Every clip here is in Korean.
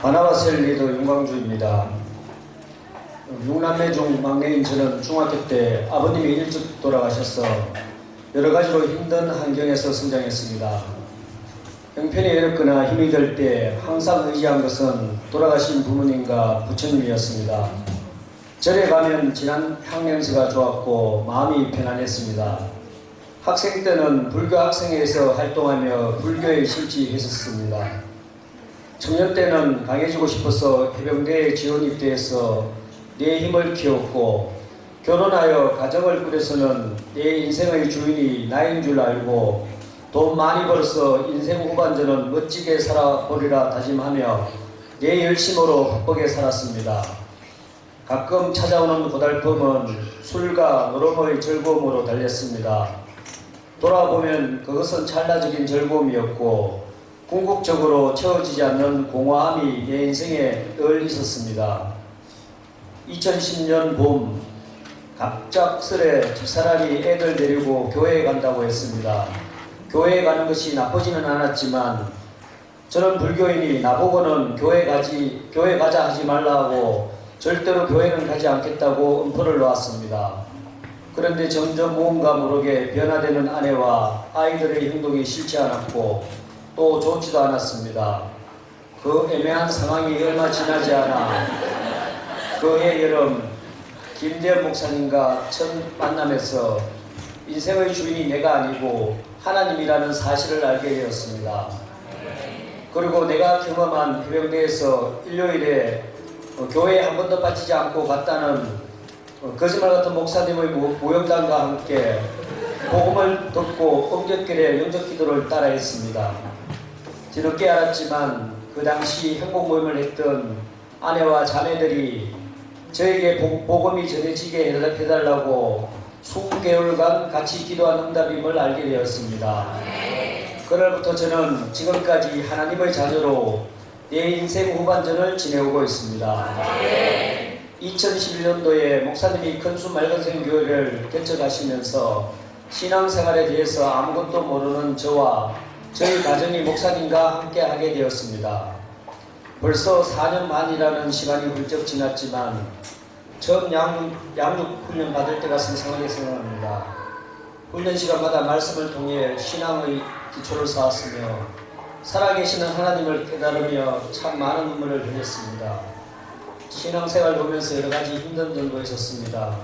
바나바셀 리더 윤광주입니다. 육남매 중 막내인 저는 중학교 때 아버님이 일찍 돌아가셔서 여러 가지로 힘든 환경에서 성장했습니다. 형편이 어렵거나 힘이 들 때 항상 의지한 것은 돌아가신 부모님과 부처님이었습니다. 절에 가면 진한 향냄새가 좋았고 마음이 편안했습니다. 학생 때는 불교 학생회에서 활동하며 불교에 실지했었습니다. 청년 때는 강해지고 싶어서 해병대에 지원 입대해서 내 힘을 키웠고 결혼하여 가정을 꾸려서는 내 인생의 주인이 나인 줄 알고 돈 많이 벌어서 인생 후반전은 멋지게 살아보리라 다짐하며 내 열심으로 바쁘게 살았습니다. 가끔 찾아오는 고달픔은 술과 노름의 즐거움으로 달렸습니다. 돌아보면 그것은 찰나적인 즐거움이었고 궁극적으로 채워지지 않는 공허함이 내 인생에 늘 있었습니다. 2010년 봄 갑작스레 집사람이 애들 데리고 교회에 간다고 했습니다. 교회에 가는 것이 나쁘지는 않았지만 저는 불교인이 나보고는 교회 가지 교회 가자 하지 말라고 절대로 교회는 가지 않겠다고 음포를 놓았습니다. 그런데 점점 무언가 모르게 변화되는 아내와 아이들의 행동이 싫지 않았고 또 좋지도 않았습니다. 그 애매한 상황이 얼마 지나지 않아 그해 여름 김대현 목사님과 첫 만남에서 인생의 주인이 내가 아니고 하나님이라는 사실을 알게 되었습니다. 그리고 내가 경험한 해병대에서 일요일에 어, 교회에 한 번도 빠지지 않고 갔다는 어, 거짓말 같은 목사님의 모- 모욕담과 함께 복음을 듣고 엄격결에 영적 기도를 따라했습니다. 뒤늦게 알았지만 그 당시 행복 모임을 했던 아내와 자매들이 저에게 복- 복음이 전해지게 해달- 해달라고 수개월간 같이 기도한 응답임을 알게 되었습니다. 그날부터 저는 지금까지 하나님의 자녀로 내 인생 후반전을 지내오고 있습니다. 2011년도에 목사님이 큰수 맑은생 교회를 개척하시면서 신앙생활에 대해서 아무것도 모르는 저와 저희 가정이 목사님과 함께 하게 되었습니다. 벌써 4년 반이라는 시간이 훌쩍 지났지만 처음 양, 양육 훈련 받을 때가 생생하게 생각납니다. 훈련 시간마다 말씀을 통해 신앙의 기초를 쌓았으며 살아계시는 하나님을 깨달으며 참 많은 눈물을 흘렸습니다. 신앙생활 보면서 여러 가지 힘든 점도 있었습니다.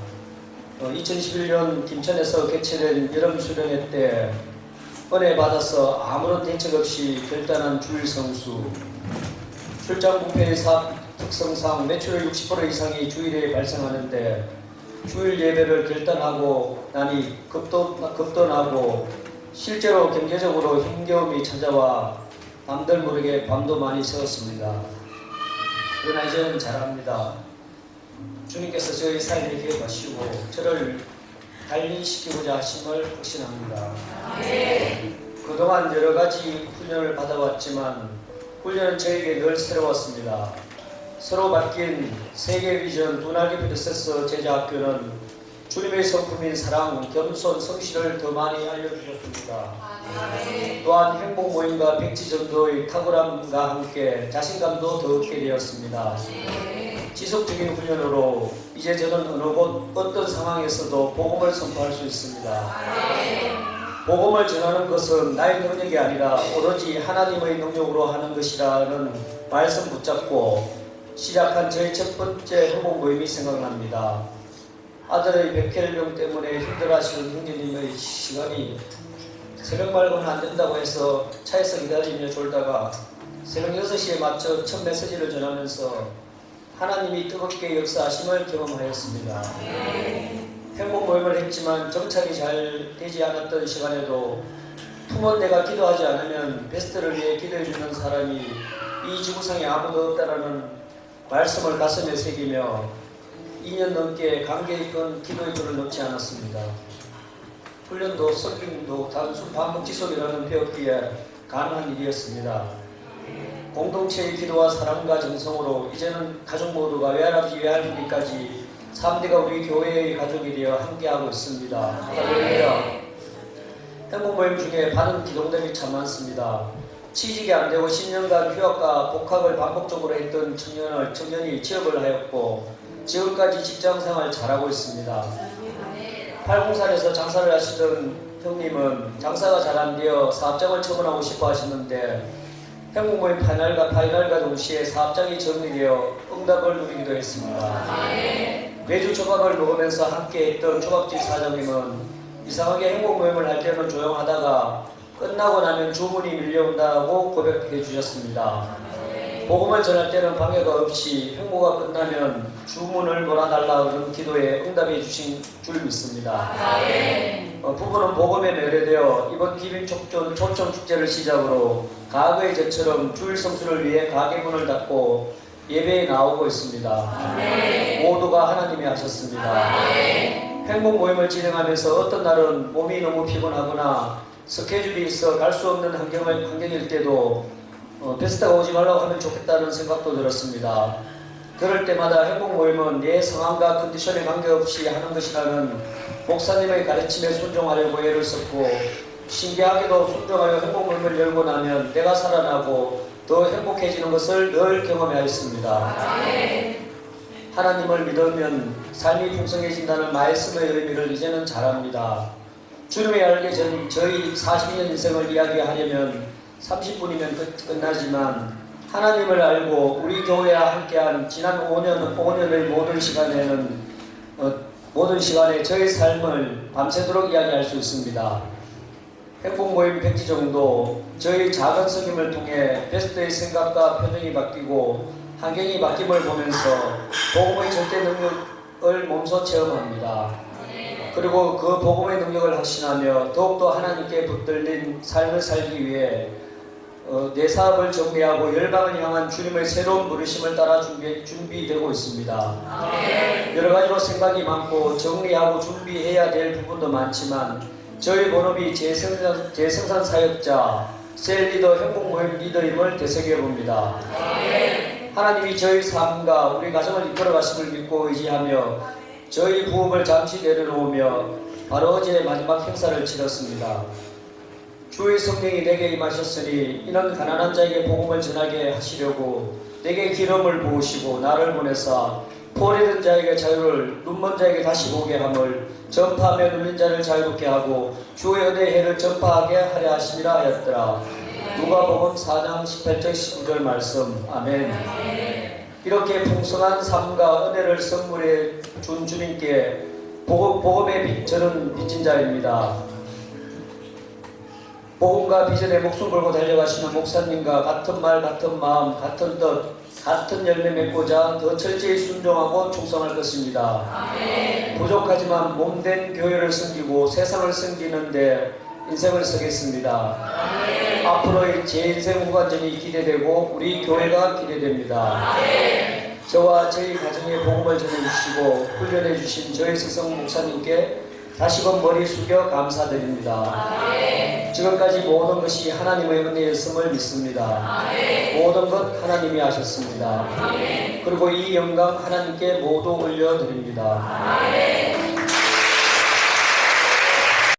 2011년 김천에서 개최된 여름 수련회 때 은혜 받아서 아무런 대책 없이 결단한 주일 성수 출장 부패의 사업 특성상 매출의 60% 이상이 주일에 발생하는데 주일 예배를 결단하고 나니 급도, 급돈하고 실제로 경제적으로 힘겨움이 찾아와 남들 모르게 밤도 많이 새웠습니다. 그러나 이제는 잘합니다. 주님께서 저희 삶에 기억하시고 저를 단련시키고자 하심을 확신합니다. 그동안 여러 가지 훈련을 받아왔지만 훈련은 저에게 늘 새로웠습니다. 서로 바뀐 세계 비전 두나기 프로세스 제자학교는 주님의 성품인 사랑, 겸손, 성실을 더 많이 알려주셨습니다. 또한 행복 모임과 백지 전도의 탁월함과 함께 자신감도 더 얻게 되었습니다. 지속적인 훈련으로 이제 저는 어느 곳 어떤 상황에서도 복음을 선포할 수 있습니다. 복음을 전하는 것은 나의 능력이 아니라 오로지 하나님의 능력으로 하는 것이라는 말씀 붙잡고 시작한 저의 첫 번째 회복 모임이 생각납니다. 아들의 백혈병 때문에 힘들어하시는 형제님의 시간이 새벽 말고는 안 된다고 해서 차에서 기다리며 졸다가 새벽 6시에 맞춰 첫 메시지를 전하면서 하나님이 뜨겁게 역사하심을 경험하였습니다. 행복 모임을 했지만 정착이 잘 되지 않았던 시간에도 품은 내가 기도하지 않으면 베스트를 위해 기도해주는 사람이 이 지구상에 아무도 없다라는 말씀을 가슴에 새기며 2년 넘게 관계의 건 기도의 글을 넣지 않았습니다. 훈련도 설교도 단순 반복 지속이라는 배웠기에 가능한 일이었습니다. 공동체의 기도와 사랑과 정성으로 이제는 가족 모두가 외할아버지 외할머니까지 3대가 우리 교회의 가족이 되어 함께하고 있습니다. 할렐루야. 행복 모임 중에 받은 기도들이 참 많습니다. 취직이 안 되고 10년간 휴학과 복학을 반복적으로 했던 청년을, 청년이 취업을 하였고 지금까지 직장 생활 잘하고 있습니다. 팔공산에서 장사를 하시던 형님은 장사가 잘 안 되어 사업장을 처분하고 싶어 하셨는데 행복모임 파이널과 파이널과 동시에 사업장이 정리되어 응답을 누리기도 했습니다. 매주 조각을 먹으면서 함께 했던 조각집 사장님은 이상하게 행복 모임을 할 때는 조용하다가 끝나고 나면 주문이 밀려온다고 고백해 주셨습니다. 복음을 전할 때는 방해가 없이 행보가 끝나면 주문을 몰아달라 는 기도에 응답해 주신 줄 믿습니다. 어, 부부는 복음에 매료되어 이번 기빈 촉전 초청 축제를 시작으로 과거의 저처럼 주일 성수를 위해 가게 문을 닫고 예배에 나오고 있습니다. 모두가 하나님이 하셨습니다. 행복 모임을 진행하면서 어떤 날은 몸이 너무 피곤하거나 스케줄이 있어 갈 수 없는 환경을, 환경일 때도 어, 베스트가 오지 말라고 하면 좋겠다는 생각도 들었습니다. 그럴 때마다 행복 모임은 내 상황과 컨디션에 관계없이 하는 것이라는 목사님의 가르침에 순종하려고 애를 썼고 신기하게도 순종하여 행복 모임을 열고 나면 내가 살아나고 더 행복해지는 것을 늘 경험하였습니다. 하나님을 믿으면 삶이 풍성해진다는 말씀의 의미를 이제는 잘 압니다. 주님이 알기 전 저희 40년 인생을 이야기하려면 30분이면 끝 나지만 하나님을 알고 우리 교회와 함께한 지난 5년, 5년의 모든 시간에는 어, 모든 시간에 저의 삶을 밤새도록 이야기할 수 있습니다. 행복 모임 백지 정도 저희 작은 성김을 통해 베스트의 생각과 표정이 바뀌고 환경이 바뀜을 보면서 복음의 절대 능력을 몸소 체험합니다. 그리고 그 복음의 능력을 확신하며 더욱더 하나님께 붙들린 삶을 살기 위해 어, 내 사업을 정리하고 열방을 향한 주님의 새로운 부르심을 따라 준비, 준비되고 있습니다. 여러 가지로 생각이 많고 정리하고 준비해야 될 부분도 많지만 저희 본업이 재생산, 재생산 사역자, 셀 리더, 행복 모임 리더임을 되새겨 봅니다. 하나님이 저희 삶과 우리 가정을 이끌어 가심을 믿고 의지하며 저희 부업을 잠시 내려놓으며 바로 어제 마지막 행사를 치렀습니다. 주의 성령이 내게 임하셨으니 이는 가난한 자에게 복음을 전하게 하시려고 내게 기름을 부으시고 나를 보내사 포레든 자에게 자유를 눈먼 자에게 다시 보게 함을 전파하며 눌린 자를 자유롭게 하고 주의 은혜의 해를 전파하게 하려 하심이라 하였더라. 누가복음 4장 18절 19절 말씀. 아멘. 이렇게 풍성한 삶과 은혜를 선물해 준 주님께 복음, 복음의 빛, 저는 빚진 자입니다. 복음과 비전에 목숨 걸고 달려가시는 목사님과 같은 말, 같은 마음, 같은 뜻, 같은 열매 맺고자 더 철저히 순종하고 충성할 것입니다. 부족하지만 몸된 교회를 섬기고 세상을 섬기는데 인생을 쓰겠습니다. 앞으로의 제 인생 후반전이 기대되고 우리 교회가 기대됩니다. 저와 저희 가정에 복음을 전해주시고 훈련해 주신 저희 스승 목사님께 다시금 머리 숙여 감사드립니다. 지금까지 모든 것이 하나님의 은혜였음을 믿습니다. 모든 것 하나님이 하셨습니다. 그리고 이 영광 하나님께 모두 올려드립니다.